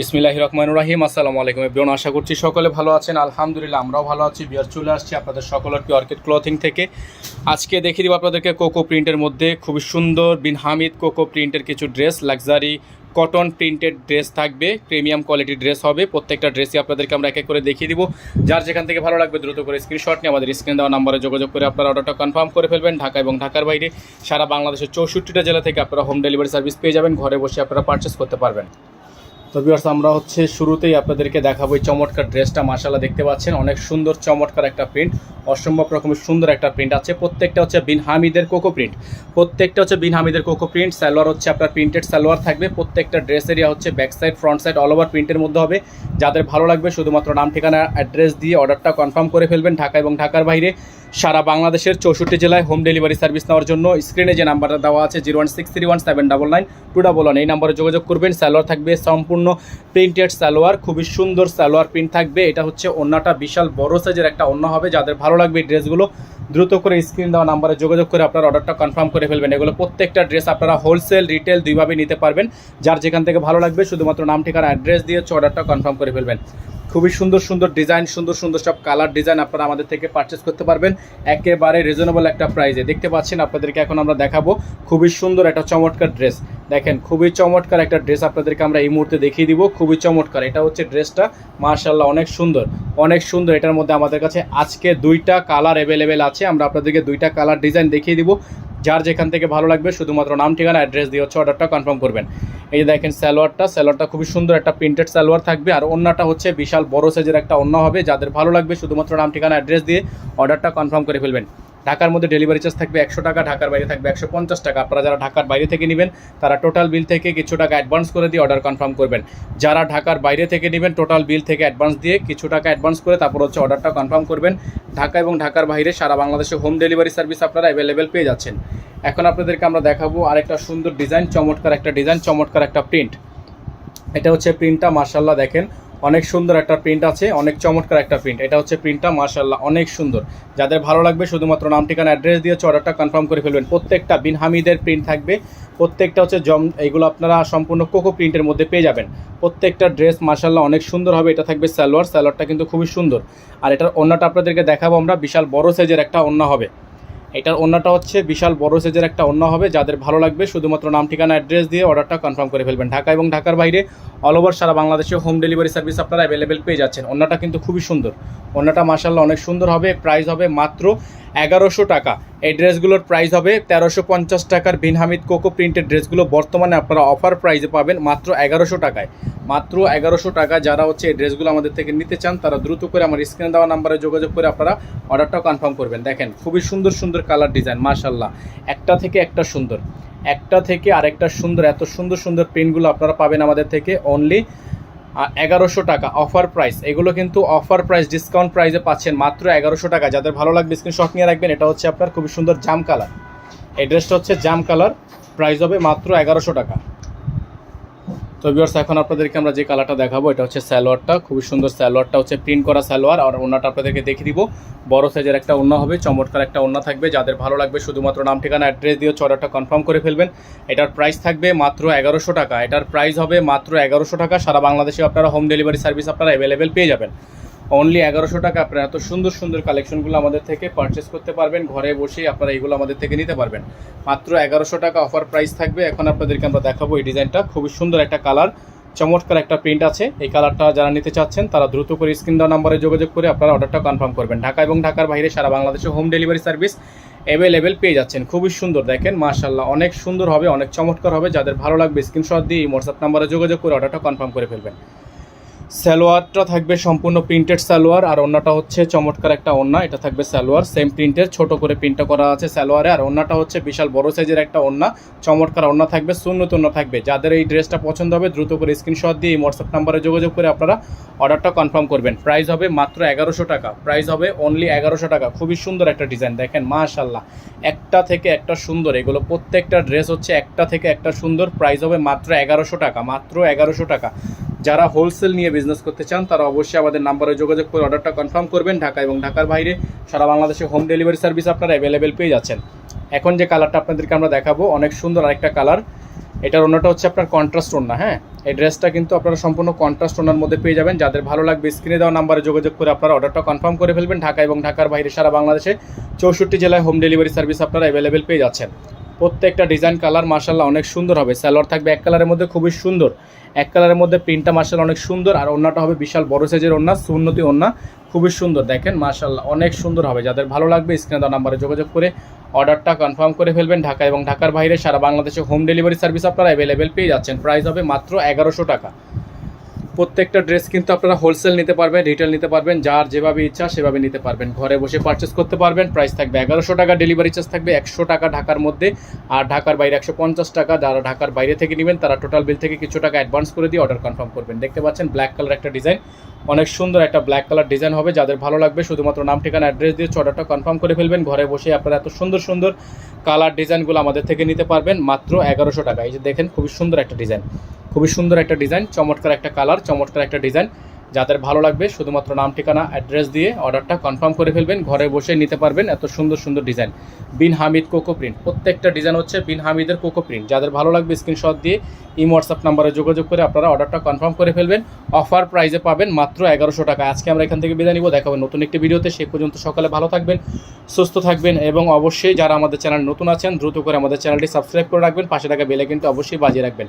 বিসমিল্লাহ রহমান রাহিম, আসসালামু আলাইকুম এভরিওয়ান, আশা করছি সকলে ভালো আছেন। আলহামদুলিল্লাহ, আমরাও ভালো আছি। বিয়ার চলে আসছি আপনাদের সকলের কি অর্কিড ক্লথিং থেকে। আজকে দেখিয়ে দিব আপনাদেরকে কোকো প্রিন্টের মধ্যে। খুবই সুন্দর বিন হামিদ কোকো প্রিন্টের কিছু dress luxury cotton printed dress থাকবে। প্রিমিয়াম কোয়ালিটির ড্রেস হবে। প্রত্যেকটা ড্রেসই আপনাদেরকে আমরা এক এক করে দেখিয়ে দিব। যার যেখান থেকে ভালো লাগবে দ্রুত করে স্ক্রিনশট নিয়ে আমাদের স্ক্রিন দেওয়া নাম্বারে যোগাযোগ করে আপনারা অর্ডারটা কনফার্ম করে ফেলবেন। ঢাকা এবং ঢাকার বাইরে সারা বাংলাদেশের চৌষট্টিটা জেলা থেকে আপনারা হোম ডেলিভারি সার্ভিস পেয়ে যাবেন। ঘরে বসে আপনারা পারচেস করতে পারবেন। তো ভিউয়ার্স আমরা হচ্ছে শুরুতেই আপনাদেরকে দেখাবো এই চমৎকার ড্রেসটা মার্শাল্লাহ দেখতে পাচ্ছেন? অনেক সুন্দর, চমৎকার একটা প্রিন্ট অসম্ভব রকমের সুন্দর একটা প্রিন্ট আছে। প্রত্যেকটা হচ্ছে বিন হামিদের কোকো প্রিন্ট প্রত্যেকটা হচ্ছে বিন হামিদের কোকো প্রিন্ট সালোয়ার হচ্ছে আপনার প্রিন্টেড সালোয়ার থাকবে। প্রত্যেকটা ড্রেস এরিয়া হচ্ছে back side front side all over প্রিন্টের মধ্যে হবে। যাদের ভালো লাগবে, শুধুমাত্র নাম, ঠিকানা অ্যাড্রেস দিয়ে অর্ডারটা কনফার্ম করে ফেলবেন ঢাকা এবং ঢাকার বাইরে। সারা বাংলাদেশের চৌষট্টি জেলায় হোম ডেলিভারি সার্ভিস নেওয়ার জন্য স্ক্রিনে যে নাম্বারটা দেওয়া আছে zero one six three one seven double nine two double one এই নাম্বারে যোগাযোগ করবেন। সালোয়ার থাকবে সম্পূর্ণ প্রিন্টেড সালোয়ার, খুবই সুন্দর সালোয়ার প্রিন্ট থাকবে। এটা হচ্ছে অন্যটা বিশাল বড় সাইজের একটা অন্য হবে। যাদের ভালো লাগবে ড্রেসগুলো, দ্রুত করে স্ক্রিন দেওয়া নাম্বারে যোগাযোগ করে আপনার অর্ডারটা কনফার্ম করে ফেলবেন। এগুলো প্রত্যেকটা ড্রেস আপনারা হোলসেল রিটেল দুইভাবে নিতে পারবেন। যার যেখান থেকে ভালো লাগবে, শুধুমাত্র নাম, ঠিকানা অ্যাড্রেস দিয়ে হচ্ছে অর্ডারটা কনফার্ম করে ফেলবেন। খুবই সুন্দর সুন্দর ডিজাইন সুন্দর সুন্দর সব কালার ডিজাইন আপনারা আমাদের থেকে পারচেস করতে পারবেন। একেবারে রিজনেবল একটা প্রাইসে দেখতে পাচ্ছেন, আপনাদেরকে এখন আমরা দেখাবো। খুবই সুন্দর একটা চমৎকার ড্রেস দেখেন, খুবই চমৎকার একটা ড্রেস আপনাদেরকে আমরা এই মুহূর্তে দেখিয়ে দিব। খুবই চমৎকার। এটা হচ্ছে ড্রেসটা মার্শাল্লাহ অনেক সুন্দর। অনেক সুন্দর। এটার মধ্যে আমাদের কাছে আজকে দুইটা কালার অ্যাভেলেবেল আছে। আমরা আপনাদেরকে দুইটা কালার ডিজাইন দেখিয়ে দিব। যার যেখান থেকে ভালো লাগবে, শুধুমাত্র নাম, ঠিকানা অ্যাড্রেস দিয়ে হচ্ছে অর্ডারটা কনফার্ম করবেন। এই দেখেন, সালোয়ারটা। সালোয়ারটা খুবই সুন্দর একটা প্রিন্টেড সালোয়ার থাকবে। আর অন্যটা হচ্ছে বিশাল বড় সাইজের একটা অন্য হবে। যাদের ভালো লাগবে, শুধুমাত্র নাম, ঠিকানা অ্যাড্রেস দিয়ে অর্ডারটা কনফার্ম করে ফেলবেন। ঢাকার মধ্যে ডেলিভারি চার্জ থাকবে একশো টাকা, ঢাকার বাইরে থাকবে একশো পঞ্চাশ টাকা। আপনারা যারা ঢাকার বাইরে থেকে নেবেন, তারা টোটাল বিল থেকে কিছু টাকা অ্যাডভান্স করে দিয়ে অর্ডার কনফার্ম করবেন। যারা ঢাকার বাইরে থেকে নেবেন টোটাল বিল থেকে অ্যাডভান্স দিয়ে কিছু টাকা অ্যাডভান্স করে তারপর হচ্ছে অর্ডারটা কনফার্ম করবেন। ঢাকা এবং ঢাকার বাইরে সারা বাংলাদেশে হোম ডেলিভারি সার্ভিস আপনারা অ্যাভেলেবেল পেয়ে যাচ্ছেন। এখন আপনাদেরকে আমরা দেখাবো আরেকটা সুন্দর ডিজাইন চমৎকার একটা ডিজাইন চমৎকার একটা প্রিন্ট এটা হচ্ছে প্রিন্টটা মার্শাল্লাহ দেখেন। অনেক সুন্দর একটা প্রিন্ট আছে, অনেক চমৎকার একটা প্রিন্ট এটা হচ্ছে প্রিন্টটা মার্শাল্লাহ অনেক সুন্দর। যাদের ভালো লাগবে, শুধুমাত্র নাম, ঠিকানা অ্যাড্রেস দিয়ে অর্ডারটা কনফার্ম করে ফেলবেন। প্রত্যেকটা বিন হামিদের প্রিন্ট থাকবে। প্রত্যেকটা হচ্ছে জম এইগুলো আপনারা সম্পূর্ণ কোকো প্রিন্টের মধ্যে পেয়ে যাবেন। প্রত্যেকটা ড্রেস মার্শাল্লাহ অনেক সুন্দর হবে। এটা থাকবে সালোয়ার, সালোয়ারটা কিন্তু খুবই সুন্দর। আর এটার অন্যটা আপনাদেরকে দেখাবো আমরা। বিশাল বড় সাইজের একটা অন্য হবে। এটার অন্যটা হচ্ছে বিশাল বড় সাইজের একটা অন্য হবে, যাদের ভালো লাগবে, শুধুমাত্র নাম, ঠিকানা অ্যাড্রেস দিয়ে অর্ডারটা কনফার্ম করে ফেলবেন। ঢাকা এবং ঢাকার বাইরে অল ওভার সারা বাংলাদেশে হোম ডেলিভারি সার্ভিস আপনারা অ্যাভেলেবেল পেয়ে যাচ্ছেন। অন্যটা কিন্তু খুবই সুন্দর। অন্যটা মাসাল্লাহ অনেক সুন্দর হবে প্রাইস হবে মাত্র এগারোশো টাকা। এই ড্রেসগুলোর প্রাইস হবে তেরোশো পঞ্চাশ টাকার বিন হামিদ কোকো প্রিন্টের ড্রেসগুলো। বর্তমানে আপনারা অফার প্রাইসে পাবেন মাত্র এগারোশো টাকায়। মাত্র এগারোশো টাকা যারা হচ্ছে এই ড্রেসগুলো আমাদের থেকে নিতে চান, তারা দ্রুত করে আমার স্ক্রিনে দেওয়া নাম্বারে যোগাযোগ করে আপনারা অর্ডারটা কনফার্ম করবেন। দেখেন, খুবই সুন্দর সুন্দর কালার ডিজাইন মার্শাল্লাহ একটা থেকে একটা সুন্দর। একটা থেকে আরেকটা সুন্দর, এত সুন্দর সুন্দর প্রিন্টগুলো আপনারা পাবেন আমাদের থেকে অনলি এগারোশো টাকা অফার প্রাইস এগুলো কিন্তু অফার প্রাইস ডিসকাউন্ট প্রাইসে পাচ্ছেন মাত্র এগারোশো টাকা। যাদের ভালো লাগবে স্ক্রিনশট নিয়ে রাখবেন, এটা হচ্ছে আপনার খুবই সুন্দর জাম কালার এই ড্রেসটা হচ্ছে জাম কালার প্রাইস হবে মাত্র এগারোশো টাকা। তো ভিউয়ার্স এখন আপনাদেরকে আমরা যে কালারটা দেখাবো, এটা হচ্ছে স্যালোয়ারটা খুবই সুন্দর স্যালোয়ারটা হচ্ছে প্রিন্ট করা স্যালোয়ার আর ওনাটা আপনাদেরকে দেখিয়ে দিব। বড় সাইজের একটা ওনা হবে, চমৎকার একটা ওনা থাকবে। যাদের ভালো লাগবে, শুধুমাত্র নাম, ঠিকানা অ্যাড্রেস দিয়ে চড়াটা কনফার্ম করে ফেলবেন। এটার প্রাইস থাকবে মাত্র এগারোশো টাকা। এটার প্রাইস হবে মাত্র এগারোশো টাকা। সারা বাংলাদেশে আপনারা হোম ডেলিভারি সার্ভিস আপনারা অ্যাভেলেবেল পেয়ে যাবেন। অনলি এগারোশো টাকা আপনারা এত সুন্দর সুন্দর কালেকশনগুলো আমাদের থেকে পারচেস করতে পারবেন, ঘরে বসেই আপনারা এইগুলো আমাদের থেকে নিতে পারবেন। মাত্র এগারোশো টাকা অফার প্রাইস থাকবে। এখন আপনাদেরকে আমরা দেখাবো এই ডিজাইনটা। খুবই সুন্দর একটা কালার চমৎকার একটা প্রিন্ট আছে। এই কালারটা যারা নিতে চাচ্ছেন, তারা দ্রুত করে স্ক্রিন দেওয়া নাম্বারে যোগাযোগ করে আপনারা অর্ডারটা কনফার্ম করবেন। ঢাকা এবং ঢাকার বাইরে সারা বাংলাদেশে হোম ডেলিভারি সার্ভিস অ্যাভেলেবেল পেয়ে যাচ্ছেন। খুবই সুন্দর, দেখেন মাশাল্লাহ অনেক সুন্দর হবে, অনেক চমৎকার হবে। যাদের ভালো লাগবে স্ক্রিনশট দিয়ে এই হোয়াটসঅ্যাপ নাম্বারে যোগাযোগ করে অর্ডারটা কনফার্ম করে ফেলবেন। সালোয়ারটা থাকবে সম্পূর্ণ প্রিন্টেড সালোয়ার, আর অন্যটা হচ্ছে চমৎকার একটা ওন্না, এটা থাকবে সালোয়ার সেম প্রিন্টের ছোট করে প্রিন্টটা করা আছে সালোয়ারে, আর অন্যটা হচ্ছে বিশাল বড় সাইজের একটা ওন্না, চমৎকার ওন্না থাকবে শূন্য টুন্য থাকবে। যাদের এই ড্রেসটা পছন্দ হবে, দ্রুত করে স্ক্রিনশট দিয়ে এই হোয়াটসঅ্যাপ নাম্বারে যোগাযোগ করে আপনারা অর্ডারটা কনফার্ম করবেন। প্রাইস হবে মাত্র এগারোশো টাকা প্রাইস হবে অনলি এগারোশো টাকা, খুবই সুন্দর একটা ডিজাইন দেখেন মাশাল্লাহ একটা থেকে একটা সুন্দর, এগুলো প্রত্যেকটা ড্রেস হচ্ছে একটা থেকে একটা সুন্দর প্রাইস হবে মাত্র এগারোশো টাকা, মাত্র এগারোশো টাকা। যারা হোলসেল নিয়ে বিজনেস করতে চান, তারা অবশ্যই আমাদের নাম্বারে যোগাযোগ করে অর্ডারটা কনফার্ম করবেন। ঢাকা এবং ঢাকার বাইরে সারা বাংলাদেশে হোম ডেলিভারি সার্ভিস আপনারা অ্যাভেলেবেল পেয়ে যাচ্ছেন। এখন যে কালারটা আপনাদেরকে আমরা দেখাবো, অনেক সুন্দর আরেকটা কালার এটার অন্যটা হচ্ছে আপনার কন্ট্রাস্ট ওন্না হ্যাঁ? এই ড্রেসটা কিন্তু আপনারা সম্পূর্ণ কন্ট্রাস্ট ওনার মধ্যে পেয়ে যাবেন। যাদের ভালো লাগবে স্ক্রিনে দেওয়া নাম্বারে যোগাযোগ করে আপনারা অর্ডারটা কনফার্ম করে ফেলবেন। ঢাকা এবং ঢাকার বাইরে সারা বাংলাদেশে চৌষট্টি জেলায় হোম ডেলিভারি সার্ভিস আপনারা অ্যাভেলেবেল পেয়ে যাচ্ছেন। প্রত্যেকটা ডিজাইন কালার মার্শাল্লাহ অনেক সুন্দর হবে। সালোয়ার থাকবে এক কালারের মধ্যে খুবই সুন্দর। এক কালারের মধ্যে প্রিন্টটা মার্শাল অনেক সুন্দর। আর অন্যটা হবে বিশাল বড় সাইজের ওনা সুন্নতি ওনা খুবই সুন্দর। দেখেন মার্শাল্লাহ অনেক সুন্দর হবে। যাদের ভালো লাগবে স্ক্রিনে দেওয়া নাম্বারে যোগাযোগ করে অর্ডারটা কনফার্ম করে ফেলবেন। ঢাকা এবং ঢাকার বাইরে সারা বাংলাদেশে হোম ডেলিভারি সার্ভিস আপনারা অ্যাভেলেবেল পেয়ে যাচ্ছেন। প্রাইস হবে মাত্র এগারোশো টাকা। প্রত্যেকটা ড্রেস কিন্তু আপনারা হোলসেল নিতে পারবেন রিটেল নিতে পারবেন, যার যেভাবে ইচ্ছা সেভাবে নিতে পারবেন। ঘরে বসে পারচেস করতে পারবেন প্রাইস থাকবে এগারোশো টাকা ডেলিভারি চার্জ থাকবে একশো টাকা ঢাকার মধ্যে, আর ঢাকার বাইরে একশো পঞ্চাশ টাকা, যারা ঢাকার বাইরে থেকে নেবেন, তারা টোটাল বিল থেকে কিছু টাকা অ্যাডভান্স করে দিয়ে অর্ডার কনফার্ম করবেন। দেখতে পাচ্ছেন ব্ল্যাক কালার একটা ডিজাইন অনেক সুন্দর একটা ব্ল্যাক কালার ডিজাইন হবে, যাদের ভালো লাগবে শুধুমাত্র নাম, ঠিকানা অ্যাড্রেস দিয়ে অর্ডারটা কনফার্ম করে ফেলবেন। ঘরে বসে আপনারা এত সুন্দর সুন্দর কালার ডিজাইনগুলো আমাদের থেকে নিতে পারবেন, মাত্র এগারোশো টাকা। এই যে দেখেন, খুবই সুন্দর একটা ডিজাইন খুবই সুন্দর একটা ডিজাইন, চমৎকার একটা কালার, চমৎকার একটা ডিজাইন। যাদের ভালো লাগবে, শুধুমাত্র নাম, ঠিকানা, অ্যাড্রেস দিয়ে অর্ডারটা কনফার্ম করে ফেলবেন, ঘরে বসে নিতে পারবেন এত সুন্দর সুন্দর design. Bin Hamid coco print, প্রত্যেকটা ডিজাইন হচ্ছে বিন হামিদের কোকো প্রিন্ট। যাদের ভালো লাগবে, স্ক্রিনশট দিয়ে ইম হোয়াটসঅ্যাপ নাম্বারে যোগাযোগ করে আপনারা অর্ডারটা কনফার্ম করে ফেলবেন। অফার প্রাইজে পাবেন মাত্র এগারোশো টাকা। আজকে আমরা এখান থেকে বিদায় নিব। দেখাবেন নতুন একটি ভিডিওতে। সে পর্যন্ত সকালে ভালো থাকবেন, সুস্থ থাকবেন এবং অবশ্যই যারা আমাদের চ্যানেল নতুন আছেন, দ্রুত করে আমাদের চ্যানেলটি সাবস্ক্রাইব করে রাখবেন। পাশে থাকা বেলে কিন্তু অবশ্যই বাজিয়ে রাখবেন।